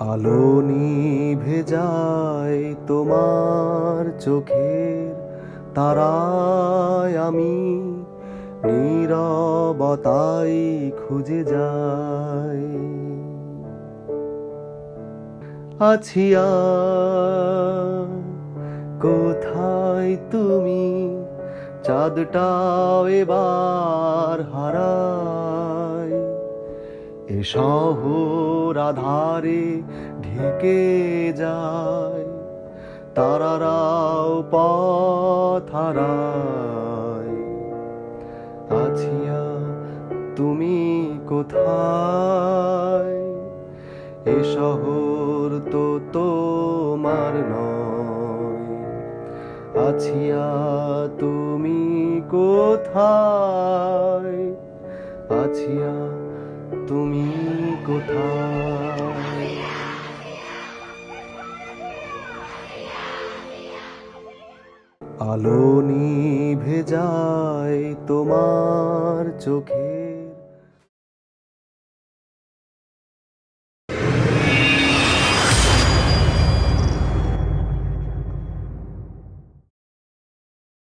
আলো নিভে যায় তোমার চোখের তারায়। আমি নীরবতাই খুঁজে যাই। আছিয়া কোথায় তুমি? চাঁদটাও এবার হারায়। এ শহর আধারে ঢেকে যায়। তারারাও পথ হারায়। আছিয়া তুমি কোথায়? এ শহর তো তোমার নয়। আছিয়া তুমি কোথায়? আছিয়া তুমি কোথায়? আলো নিভে যায় তোমার চোখে।